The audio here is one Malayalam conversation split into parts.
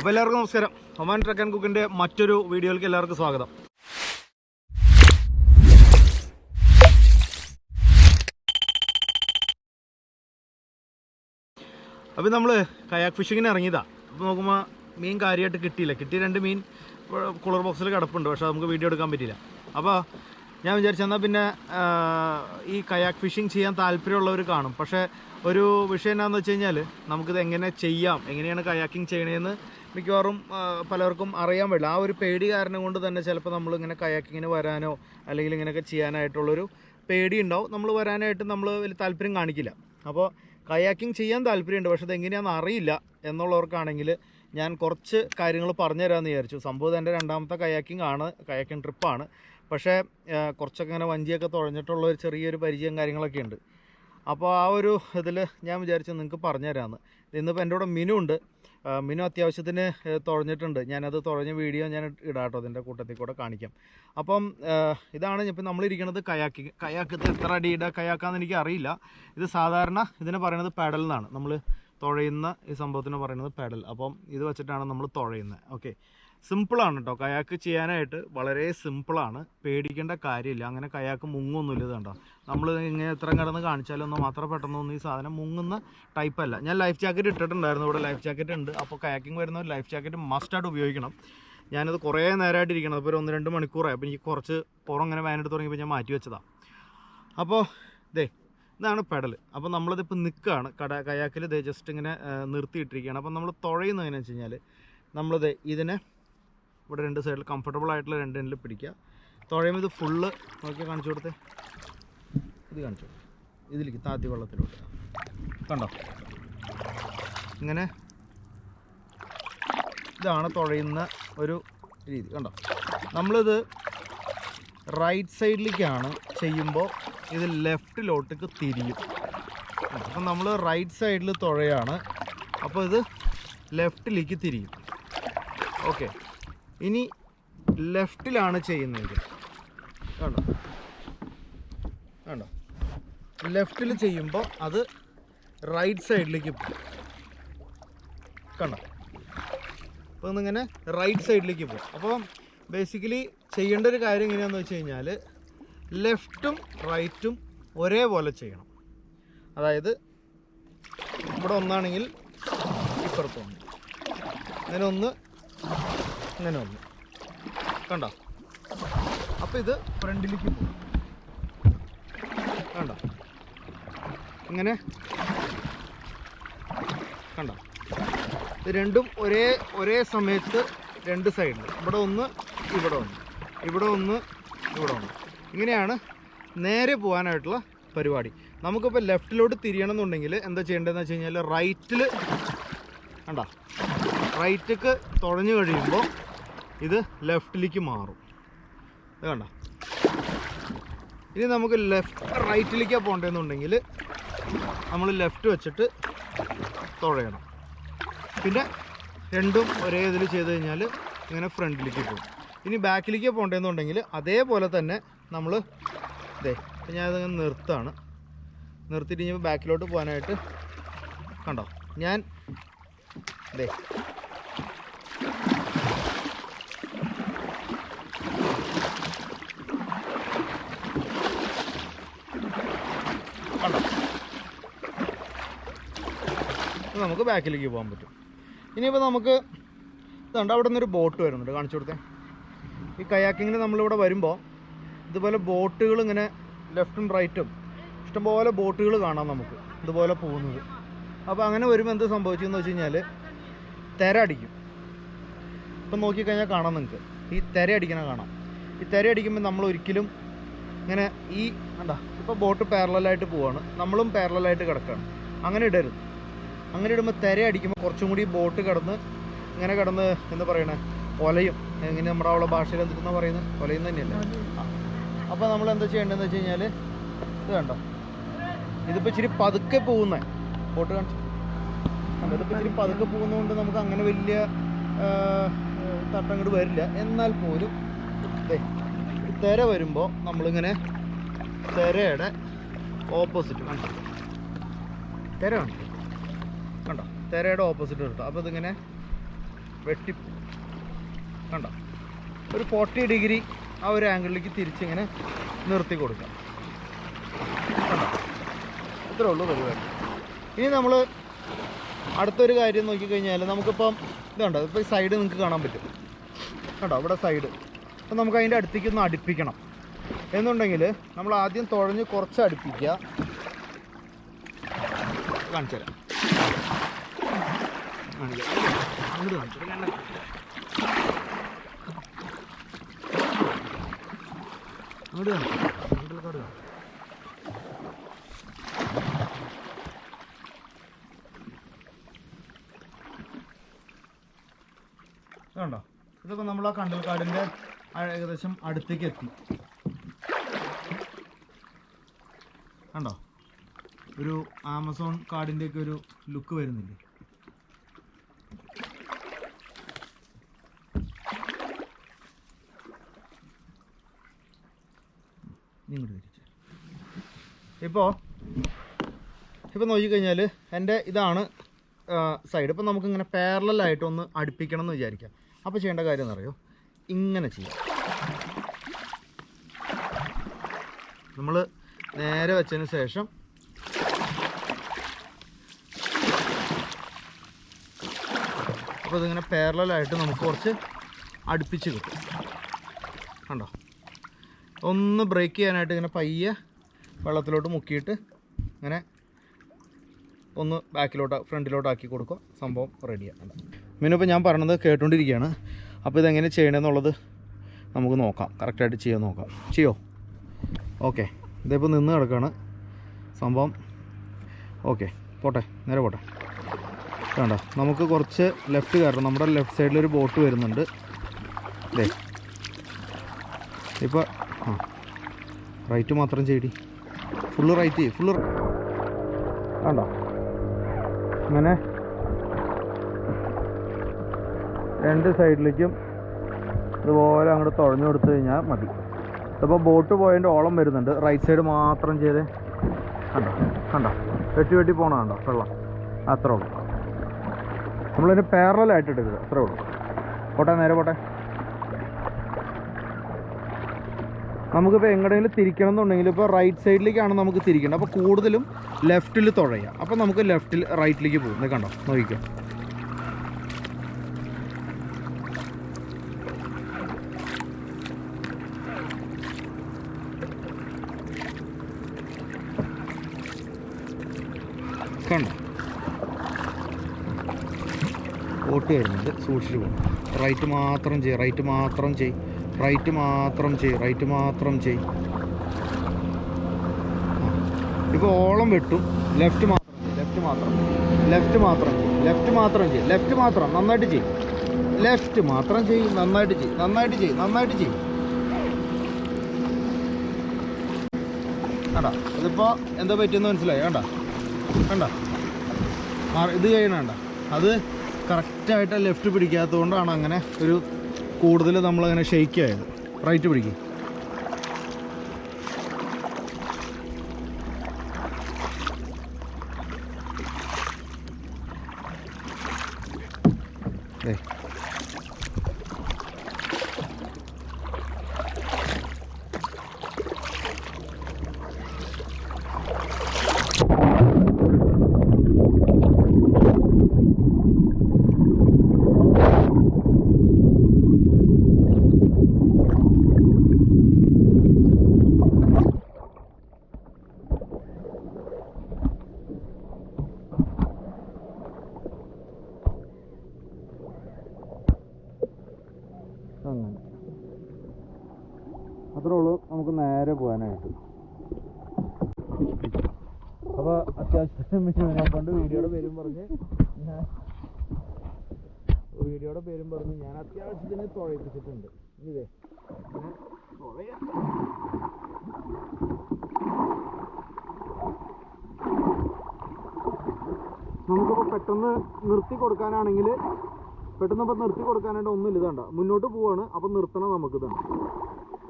അപ്പോൾ എല്ലാവർക്കും നമസ്കാരം. ഒമാൻ ട്രക്ക് ആൻഡ് കുക്കിന്റെ മറ്റൊരു വീഡിയോയിലേക്ക് എല്ലാവർക്കും സ്വാഗതം. അപ്പോൾ നമ്മൾ കയാക്ക് ഫിഷിങ്ങിന് ഇറങ്ങിയതാ. അപ്പോൾ നോക്കുമ്പോൾ മീൻ കാര്യമായിട്ട് കിട്ടിയില്ല. കിട്ടിയ രണ്ട് മീൻ കുളർ ബോക്സിൽ കിടപ്പുണ്ട്. പക്ഷേ നമുക്ക് വീഡിയോ എടുക്കാൻ പറ്റില്ല അപ്പോൾ ഞാൻ വിചാരിച്ചു എന്നാൽ പിന്നെ ഈ കയാക്ക് ഫിഷിംഗ് ചെയ്യാൻ താല്പര്യമുള്ളവർ കാണും. പക്ഷേ ഒരു വിഷയം എന്താണെന്ന് വെച്ച് കഴിഞ്ഞാൽ നമുക്കിത് എങ്ങനെ ചെയ്യാം? എങ്ങനെയാണ് കയാക്കിംഗ് ചെയ്യണതെന്ന് മിക്കവാറും പലർക്കും അറിയാൻ പറ്റില്ല. ആ ഒരു പേടി കാരണം കൊണ്ട് തന്നെ ചിലപ്പോൾ നമ്മൾ ഇങ്ങനെ കയാക്കിങ്ങിന് വരാനോ അല്ലെങ്കിൽ ഇങ്ങനെയൊക്കെ ചെയ്യാനായിട്ടുള്ളൊരു പേടി ഉണ്ടാവും. നമ്മൾ വരാനായിട്ട് നമ്മൾ വലിയ താല്പര്യം കാണിക്കില്ല. അപ്പോൾ കയാക്കിംഗ് ചെയ്യാൻ താല്പര്യമുണ്ട് പക്ഷേ അതെങ്ങനെയാണെന്ന് അറിയില്ല എന്നുള്ളവർക്കാണെങ്കിൽ ഞാൻ കുറച്ച് കാര്യങ്ങൾ പറഞ്ഞു തരാമെന്ന് വിചാരിച്ചു. സംഭവം എന്റെ രണ്ടാമത്തെ കയാക്കിംഗ് ആണ് കയാക്കിംഗ് ട്രിപ്പാണ് പക്ഷേ കുറച്ചൊക്കെ ഇങ്ങനെ വഞ്ചിയൊക്കെ തുഴഞ്ഞിട്ടുള്ള ഒരു ചെറിയൊരു പരിചയം കാര്യങ്ങളൊക്കെ ഉണ്ട്. അപ്പോൾ ആ ഒരു ഇതിൽ ഞാൻ വിചാരിച്ചു നിങ്ങൾക്ക് പറഞ്ഞു തരാമെന്ന് ഇന്നിപ്പോൾ എന്റെ കൂടെ മിനു ഉണ്ട്. മിനു അത്യാവശ്യത്തിന് തുഴഞ്ഞിട്ടുണ്ട്. ഞാനത് തുഴഞ്ഞ വീഡിയോ ഞാൻ ഇടാട്ടോ അതിന്റെ കൂട്ടത്തിൽ കൂടെ കാണിക്കാം. അപ്പം ഇതാണ് ഇപ്പം നമ്മളിരിക്കുന്നത് കയാക്കി കയാക്ക് ഇത് എത്ര അടിയുടെ കയാക്കാന്ന് എനിക്ക് അറിയില്ല ഇത് സാധാരണ ഇതിനെ പറയുന്നത് പാഡൽ എന്നാണ് നമ്മൾ തുഴയുന്ന ഈ സംഭവത്തിന് പറയുന്നത് പെഡൽ. അപ്പം ഇത് വെച്ചിട്ടാണ് നമ്മൾ തുഴയുന്നത്. ഓക്കെ സിമ്പിളാണ് കേട്ടോ കയാക്ക് ചെയ്യാനായിട്ട് വളരെ സിമ്പിളാണ് പേടിക്കേണ്ട കാര്യമില്ല. അങ്ങനെ കയാക്ക് മുങ്ങൊന്നുമില്ല ഇത് കണ്ടോ. നമ്മൾ ഇങ്ങനെ എത്ര കിടന്ന് കാണിച്ചാലൊന്നും മാത്രം പെട്ടെന്നൊന്നും ഈ സാധനം മുങ്ങുന്ന ടൈപ്പ് അല്ല. ഞാൻ ലൈഫ് ജാക്കറ്റ് ഇട്ടിട്ടുണ്ടായിരുന്നു. ഇവിടെ ലൈഫ് ജാക്കറ്റ് ഉണ്ട്. അപ്പോൾ കയാക്കിംഗ് വരുന്ന ലൈഫ് ജാക്കറ്റ് മസ്റ്റായിട്ട് ഉപയോഗിക്കണം. ഞാനത് കുറേ നേരമായിട്ട് ഇരിക്കണം. അപ്പോൾ ഒരു ഒന്ന് രണ്ട് മണിക്കൂറായി. അപ്പോൾ എനിക്ക് കുറച്ച് പുറം ഇങ്ങനെ വാനെടുത്ത് തുടങ്ങിയപ്പോൾ ഞാൻ മാറ്റി വെച്ചതാണ് അപ്പോൾ ദേ ഇതാണ് പെഡൽ അപ്പോൾ നമ്മളിതിപ്പോൾ നിൽക്കുകയാണ് കട കയാക്കിൽ ഇത് ജസ്റ്റ് ഇങ്ങനെ നിർത്തിയിട്ടിരിക്കുകയാണ് അപ്പോൾ നമ്മൾ തുഴയുന്നത് എങ്ങനെയാണെന്ന് വെച്ച് കഴിഞ്ഞാൽ നമ്മളിത് ഇതിനെ ഇവിടെ രണ്ട് സൈഡിൽ കംഫർട്ടബിൾ ആയിട്ടുള്ള രണ്ട് എണ്ണിൽ പിടിക്കുക. തുഴയുമ്പോൾ ഇത് ഫുള്ള് നോക്കി കാണിച്ചു കൊടുത്തേ. ഇത് കാണിച്ചു ഇതിലേക്ക് താത്തി വെള്ളത്തിലോട്ട്. കണ്ടോ? ഇങ്ങനെ. ഇതാണ് തുഴയുന്ന ഒരു രീതി. കണ്ടോ? നമ്മളിത് റൈറ്റ് സൈഡിലേക്കാണ് ചെയ്യുമ്പോൾ ഇത് ലെഫ്റ്റിലോട്ടേക്ക് തിരിയും. അപ്പം നമ്മൾ റൈറ്റ് സൈഡിൽ തുഴയാണ്. അപ്പോൾ ഇത് ലെഫ്റ്റിലേക്ക് തിരിയും. ഓക്കെ. ഇനി ലെഫ്റ്റിലാണ് ചെയ്യുന്നത്. കണ്ടോ? കണ്ടോ? ലെഫ്റ്റിൽ ചെയ്യുമ്പോൾ അത് റൈറ്റ് സൈഡിലേക്ക് പോകും. കണ്ടോ? അപ്പോൾ ഒന്നിങ്ങനെ റൈറ്റ് സൈഡിലേക്ക് പോകും. അപ്പം ബേസിക്കലി ചെയ്യേണ്ട ഒരു കാര്യം എങ്ങനെയാണെന്ന് വെച്ച് കഴിഞ്ഞാൽ ലെഫ്റ്റും റൈറ്റും ഒരേപോലെ ചെയ്യണം. അതായത് ഇവിടെ ഒന്നാണെങ്കിൽ ഇപ്പുറത്തൊന്ന് ഇങ്ങനെ ഒന്ന് ഇങ്ങനെ ഒന്ന്. കണ്ടോ? അപ്പോൾ ഇത് ഫ്രണ്ടിലേക്ക് പോകും. കണ്ടോ? ഇങ്ങനെ. കണ്ടോ? ഇത് രണ്ടും ഒരേ ഒരേ സമയത്ത് രണ്ട് സൈഡിൽ ഇവിടെ ഒന്ന് ഇവിടെ ഒന്ന്. ഇവിടെ ഒന്ന് ഇവിടെ ഒന്ന്. ഇങ്ങനെയാണ് നേരെ പോകാനായിട്ടുള്ള പരിപാടി. നമുക്കിപ്പോൾ ലെഫ്റ്റിലോട്ട് തിരിയണം എന്നുണ്ടെങ്കിൽ എന്താ ചെയ്യേണ്ടതെന്ന് വെച്ച് കഴിഞ്ഞാൽ റൈറ്റിൽ കണ്ട? റൈറ്റിക്ക് തുഴഞ്ഞു കഴിയുമ്പോൾ ഇത് ലെഫ്റ്റിലേക്ക് മാറും. ഇത് കണ്ട? ഇനി നമുക്ക് ലെഫ്റ്റ് റൈറ്റിലേക്കാണ് പോകേണ്ടതെന്നുണ്ടെങ്കിൽ നമ്മൾ ലെഫ്റ്റ് വെച്ചിട്ട് തുഴയണം. പിന്നെ രണ്ടും ഒരേ ഇതിൽ ചെയ്ത് കഴിഞ്ഞാൽ ഇങ്ങനെ ഫ്രണ്ടിലേക്ക് പോകും. ഇനി ബാക്കിലേക്ക് പോകേണ്ടതെന്നുണ്ടെങ്കിൽ അതേപോലെ തന്നെ നമ്മൾ ഇതേ ഇപ്പം ഞാനിതങ്ങനെ നിർത്താണ് നിർത്തിയിട്ട് ഇനി ബാക്കിലോട്ട് പോകാനായിട്ട് കണ്ടോ? ഞാൻ ഇതേ കണ്ടോ? നമുക്ക് ബാക്കിലേക്ക് പോകാൻ പറ്റും. ഇനിയിപ്പോൾ നമുക്ക് ഇതുണ്ട് അവിടെ നിന്നൊരു ബോട്ട് വരുന്നുണ്ട് കാണിച്ചു കൊടുത്തേ. ഈ കയാക്കിങ്ങിന് നമ്മളിവിടെ വരുമ്പോൾ ഇതുപോലെ ബോട്ടുകൾ ഇങ്ങനെ ലെഫ്റ്റും റൈറ്റും. ഇഷ്ടംപോലെ ബോട്ടുകൾ കാണാം നമുക്ക് ഇതുപോലെ പോകുന്നത്. അപ്പോൾ അങ്ങനെ വരുമ്പോൾ എന്ത് സംഭവിച്ചെന്ന് വെച്ച് കഴിഞ്ഞാൽ തിര അടിക്കും. ഇപ്പം നോക്കിക്കഴിഞ്ഞാൽ കാണാം നിങ്ങൾക്ക് ഈ തിര അടിക്കണ കാണാം. ഈ തിര അടിക്കുമ്പോൾ നമ്മൾ ഒരിക്കലും ഇങ്ങനെ ഈ എന്താ ഇപ്പോൾ ബോട്ട് പാരലായിട്ട് പോവാണ്. നമ്മളും പാരലായിട്ട് കിടക്കുകയാണ് അങ്ങനെ ഇടരുത്. അങ്ങനെ ഇടുമ്പോൾ തിര അടിക്കുമ്പോൾ കുറച്ചും കൂടി ബോട്ട് കിടന്ന് ഇങ്ങനെ കിടന്ന് എന്താ പറയണേ ഒലയും. ഇങ്ങനെ നമ്മുടെ അവളെ ഭാഷയിൽ എന്തെന്നാ പറയുന്നത് ഒലയും തന്നെയല്ലേ? അപ്പോൾ നമ്മൾ എന്താ ചെയ്യേണ്ടതെന്ന് വെച്ച് കഴിഞ്ഞാൽ ഇത് കണ്ടോ? ഇതിപ്പോൾ ഇച്ചിരി പതുക്കെ പോകുന്ന. ഫോട്ടോ കാണിച്ചു. ഇതിപ്പോൾ ഇച്ചിരി പതുക്കെ പോകുന്നതുകൊണ്ട് നമുക്ക് അങ്ങനെ വലിയ തട്ടങ്ങോട്ട് വരില്ല. എന്നാൽ പോലും തിര വരുമ്പോൾ നമ്മളിങ്ങനെ തിരയുടെ ഓപ്പോസിറ്റ് കണ്ടോ? തിര കണ്ടോ? കണ്ടോ? തിരയുടെ ഓപ്പോസിറ്റ് കിട്ടും അപ്പോൾ ഇതിങ്ങനെ വെട്ടി കണ്ടോ? ഒരു ഫോർട്ടി ഡിഗ്രി ആ ഒരു ആംഗിളിലേക്ക് തിരിച്ചിങ്ങനെ നിർത്തി കൊടുക്കാം. ഇത്രേ ഉള്ളൂ പരിപാടി. ഇനി നമ്മൾ അടുത്തൊരു കാര്യം നോക്കിക്കഴിഞ്ഞാൽ നമുക്കിപ്പം ഇതുണ്ട് ഇപ്പോൾ സൈഡ് നിങ്ങൾക്ക് കാണാൻ പറ്റും. കണ്ടോ? ഇവിടെ സൈഡ് അപ്പം നമുക്ക് അതിന്റെ അടുത്തേക്ക് ഒന്ന് അടുപ്പിക്കണം. എന്നുണ്ടെങ്കിൽ നമ്മൾ ആദ്യം തുഴഞ്ഞ് കുറച്ച് അടുപ്പിക്കുക. കാണിച്ചു കാണിച്ചു. അങ്ങോട്ട് കാണിച്ചു തരാം. കണ്ടോ ഇതൊക്കെ നമ്മൾ ആ കണ്ടൽക്കാടിന്റെ ഏകദേശം അടുത്തേക്ക് എത്തി. കണ്ടോ? ഒരു ആമസോൺ കാടിന്റെ ഒക്കെ ഒരു ലുക്ക് വരുന്നില്ലേ? ഇങ്ങോട്ട് തിരിച്ച് ഇപ്പോൾ ഇപ്പോൾ നോക്കിക്കഴിഞ്ഞാൽ എന്റെ ഇതാണ് സൈഡ് ഇപ്പം നമുക്കിങ്ങനെ പാരലായിട്ടൊന്ന് അടുപ്പിക്കണം എന്ന് വിചാരിക്കാം. അപ്പോൾ ചെയ്യേണ്ട കാര്യം എന്നറിയോ ഇങ്ങനെ ചെയ്യാം. നമ്മൾ നേരെ വെച്ചതിന് ശേഷം അപ്പോൾ ഇതിങ്ങനെ പാരലായിട്ട് നമുക്ക് കുറച്ച് അടുപ്പിച്ച് കിട്ടും. കണ്ടോ? ഒന്ന് ബ്രേക്ക് ചെയ്യാനായിട്ട് ഇങ്ങനെ പയ്യെ വെള്ളത്തിലോട്ട് മുക്കിയിട്ട് ഇങ്ങനെ ഒന്ന് ബാക്കിലോട്ട് ഫ്രണ്ടിലോട്ട് ആക്കി കൊടുക്കുക. സംഭവം റെഡിയാണ് മീനിപ്പോൾ ഞാൻ പറഞ്ഞത് കേട്ടുകൊണ്ടിരിക്കുകയാണ് അപ്പോൾ ഇതെങ്ങനെ ചെയ്യണമെന്നുള്ളത് നമുക്ക് നോക്കാം. കറക്റ്റായിട്ട് ചെയ്യാൻ നോക്കാം. ചെയ്യോ? ഓക്കെ ഇതിപ്പോൾ നിന്ന് കിടക്കുകയാണ് സംഭവം ഓക്കെ പോട്ടെ നേരെ പോട്ടെ. വേണ്ട നമുക്ക് കുറച്ച് ലെഫ്റ്റ് കയറണം. നമ്മുടെ ലെഫ്റ്റ് സൈഡിലൊരു ബോട്ട് വരുന്നുണ്ട്. ഇതേ ഇപ്പോൾ ആ. റൈറ്റ് മാത്രം ചെയ്യടി. ഫുള്ള് റൈറ്റ് ഫുള്ള് വേണ്ട അങ്ങനെ രണ്ട് സൈഡിലേക്കും ഇതുപോലെ അങ്ങോട്ട് തുഴഞ്ഞു കൊടുത്തു കഴിഞ്ഞാൽ മതി. ഇതിപ്പോൾ ബോട്ട് പോയതിന്റെ ഓളം വരുന്നുണ്ട്. റൈറ്റ് സൈഡ് മാത്രം ചെയ്ത്. കണ്ടോ? കണ്ടോ? വെട്ടി വെട്ടി പോകണം കണ്ടോ? വെള്ളം. അത്രേ ഉള്ളൂ. നമ്മളതിന് പാരലായിട്ട് എടുക്കുക അത്രേ ഉള്ളൂ. പോട്ടെ നേരെ പോട്ടെ. നമുക്കിപ്പോൾ എങ്ങടെയെങ്കിലും തിരിക്കണം എന്നുണ്ടെങ്കിൽ ഇപ്പോൾ റൈറ്റ് സൈഡിലേക്കാണ് നമുക്ക് തിരിക്കേണ്ടത്. അപ്പോൾ കൂടുതലും ലെഫ്റ്റിൽ തുഴയാം അപ്പോൾ നമുക്ക് ലെഫ്റ്റിൽ റൈറ്റിലേക്ക് പോകും. കണ്ടോ? നോക്കിക്കാം. കണ്ടോ? വോട്ട് വരുന്നുണ്ട് സൂക്ഷിച്ചു പോകും റൈറ്റ് മാത്രം ചെയ്യും റൈറ്റ് മാത്രം ചെയ് റൈറ്റ് മാത്രം ചെയ് റൈറ്റ് മാത്രം ചെയ് ഇപ്പോൾ ഓളം വെട്ടും ലെഫ്റ്റ് മാത്രം ലെഫ്റ്റ് മാത്രം ലെഫ്റ്റ് മാത്രം ലെഫ്റ്റ് മാത്രം ചെയ്യും ലെഫ്റ്റ് മാത്രം നന്നായിട്ട് ചെയ്യും. ലെഫ്റ്റ് മാത്രം ചെയ്യും നന്നായിട്ട് ചെയ്യും നന്നായിട്ട് ചെയ്യും നന്നായിട്ട് ചെയ്യും. കണ്ട? അതിപ്പോൾ എന്താ പറ്റിയെന്ന് മനസ്സിലായി? കണ്ട? കണ്ട? ഇത് ഇത് ചെയ്യണണ്ട അത് കറക്റ്റായിട്ട് ലെഫ്റ്റ് പിടിക്കാത്തത് കൊണ്ടാണ് അങ്ങനെ ഒരു കൂടുതൽ നമ്മളങ്ങനെ ഷെയ്ക്ക് ആയത്. റൈറ്റ് പിടിക്കും ഏ അങ്ങനെ അത്രേ ഉള്ളൂ നമുക്ക് നേരെ പോകാനായിട്ട് അപ്പോൾ അത്യാവശ്യം ഞാൻ പണ്ട് വീഡിയോയുടെ പേരും പറഞ്ഞ് വീഡിയോയുടെ പേരും പറഞ്ഞ് ഞാൻ അത്യാവശ്യത്തിന് തുഴയിപ്പിച്ചിട്ടുണ്ട്. ഇതേ തുഴയാ. നമുക്കിപ്പോൾ പെട്ടെന്ന് നിർത്തി കൊടുക്കാനാണെങ്കിൽ പെട്ടെന്ന് അപ്പോൾ നിർത്തി കൊടുക്കാനായിട്ട് ഒന്നും ഇതണ്ട. മുന്നോട്ട് പോവാണ് അപ്പോൾ നിർത്തണം നമുക്ക് ഇതാണ്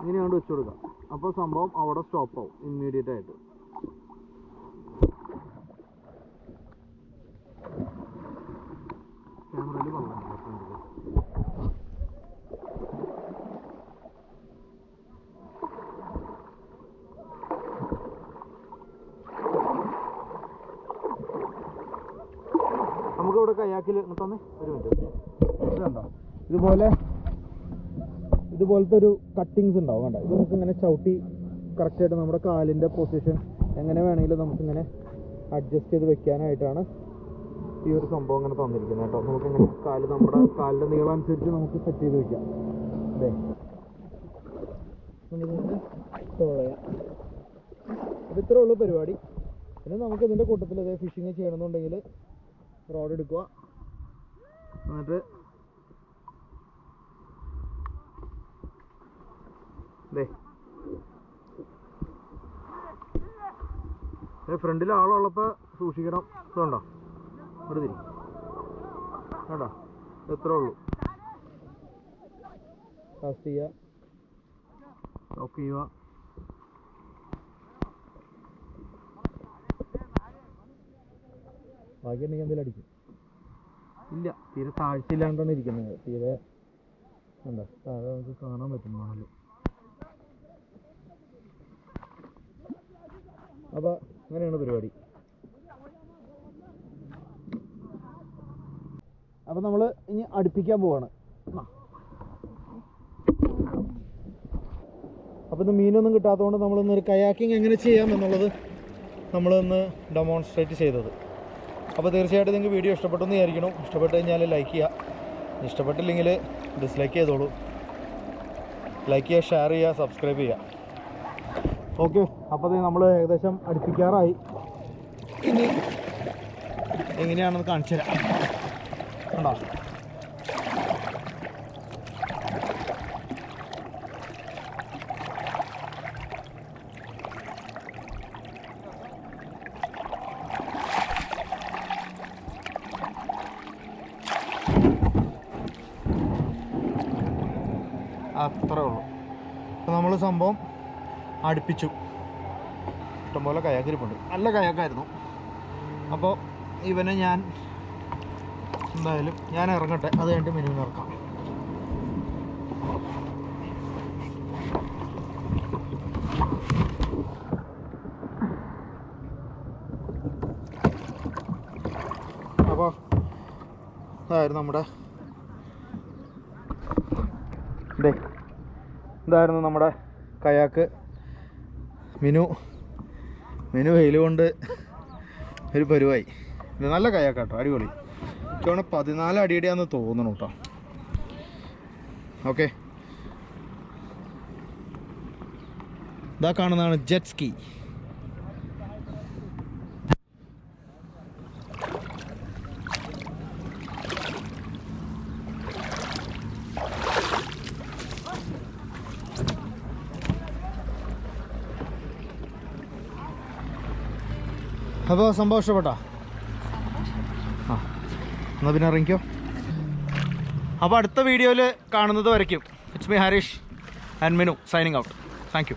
ഇങ്ങനെയാണ് വെച്ച് കൊടുക്കാം. അപ്പോൾ സംഭവം അവിടെ സ്റ്റോപ്പ് ആവും ഇമ്മീഡിയറ്റ് ആയിട്ട്. ക്യാമറയിൽ നമുക്കിവിടെ കയാക്കിൽ തന്നെ ഒരു മിനിറ്റ്. ഇതുണ്ടോ? ഇതുപോലെ ഇതുപോലത്തെ ഒരു കട്ടിങ്സ് ഉണ്ടാവും വേണ്ട ഇത് നമുക്ക് ഇങ്ങനെ ചവിട്ടി കറക്റ്റായിട്ട് നമ്മുടെ കാലിന്റെ പൊസിഷൻ എങ്ങനെ വേണമെങ്കിലും നമുക്കിങ്ങനെ അഡ്ജസ്റ്റ് ചെയ്ത് വെക്കാനായിട്ടാണ് ഈ ഒരു സംഭവം ഇങ്ങനെ തന്നിരിക്കുന്നത് കേട്ടോ. നമുക്ക് ഇങ്ങനെ കാൽ നമ്മുടെ കാലിന്റെ നീളം അനുസരിച്ച് നമുക്ക് സെറ്റ് ചെയ്ത് വെക്കാം. അതെ അപ്പോൾ ഇത്രേ ഉള്ളൂ പരിപാടി. പിന്നെ നമുക്ക് ഇതിന്റെ കൂട്ടത്തിൽ ഇതേ ഫിഷിങ് ചെയ്യണമെന്നുണ്ടെങ്കിൽ റോഡ് എടുക്കുക. എന്നിട്ട് ഫ്രണ്ടിൽ ആളുള്ളപ്പോൾ സൂക്ഷിക്കണം. ഇതുണ്ടോ? ഇവിടെ തിരി കേട്ടോ എത്ര ഉള്ളൂ. കാസ്റ്റ് ചെയ്യുക ലോക്ക് ചെയ്യുക. ബാക്കിയുണ്ടെങ്കിൽ എന്തെങ്കിലും അടിക്കും. ഇല്ല തീരെ താഴ്ചയില്ലാണ്ടാണ് ഇരിക്കുന്നത്. തീരെ ഉണ്ടോ താഴെ നമുക്ക് കാണാൻ പറ്റും മണൽ അപ്പോൾ അങ്ങനെയാണ് പരിപാടി. അപ്പോൾ നമ്മൾ ഇനി അടുപ്പിക്കാൻ പോവാണ്. അപ്പോൾ ഇന്ന് മീനൊന്നും കിട്ടാത്തതുകൊണ്ട് നമ്മളൊന്നൊരു കയാക്കിങ് എങ്ങനെ ചെയ്യാം എന്നുള്ളത് നമ്മളിന്ന് ഡെമോൺസ്ട്രേറ്റ് ചെയ്തത്. അപ്പോൾ തീർച്ചയായിട്ടും നിങ്ങൾക്ക് വീഡിയോ ഇഷ്ടപ്പെട്ടു എന്ന് വിചാരിക്കണം ഇഷ്ടപ്പെട്ട് കഴിഞ്ഞാൽ ലൈക്ക് ചെയ്യുക ഇഷ്ടപ്പെട്ടില്ലെങ്കിൽ ഡിസ്ലൈക്ക് ചെയ്തോളൂ. ലൈക്ക് ചെയ്യുക ഷെയർ ചെയ്യുക സബ്സ്ക്രൈബ് ചെയ്യുക. ഓക്കെ അപ്പോൾ നമ്മൾ ഏകദേശം അടുപ്പിക്കാറായി. ഇനി എങ്ങനെയാണെന്ന് കാണിച്ചു തരാം. കണ്ടോ അത്രേ ഉള്ളൂ. അപ്പോൾ നമ്മൾ സംഭവം അടുപ്പിച്ചു. ഇഷ്ടംപോലെ കയാക്കിരിപ്പുണ്ട് നല്ല കയാക്കായിരുന്നു അപ്പോൾ ഇവനെ ഞാൻ എന്തായാലും ഞാൻ ഇറങ്ങട്ടെ. അത് കഴിഞ്ഞിട്ട് മിനിമം ഇറക്കാം അപ്പോൾ ഇതായിരുന്നു നമ്മുടെ ഇതേ ഇതായിരുന്നു നമ്മുടെ കയാക്ക് മിനു. മിനു വെയിൽ കൊണ്ട് ഒരു പരുവായി. നല്ല കയാക്കാട്ടോ അടിപൊളി. എനിക്കാണ് പതിനാല് അടിയുടെയാന്ന് തോന്നണം കേട്ടോ. ഓക്കെ ഇതാ കാണുന്നതാണ് ജെറ്റ് സ്കി അപ്പോൾ ആ എന്നാൽ പിന്നെ ഇറങ്ങിക്കോ. അപ്പോൾ അടുത്ത വീഡിയോയിൽ കാണുന്നത് വരയ്ക്കും. It's me Harish and Meenu signing out thank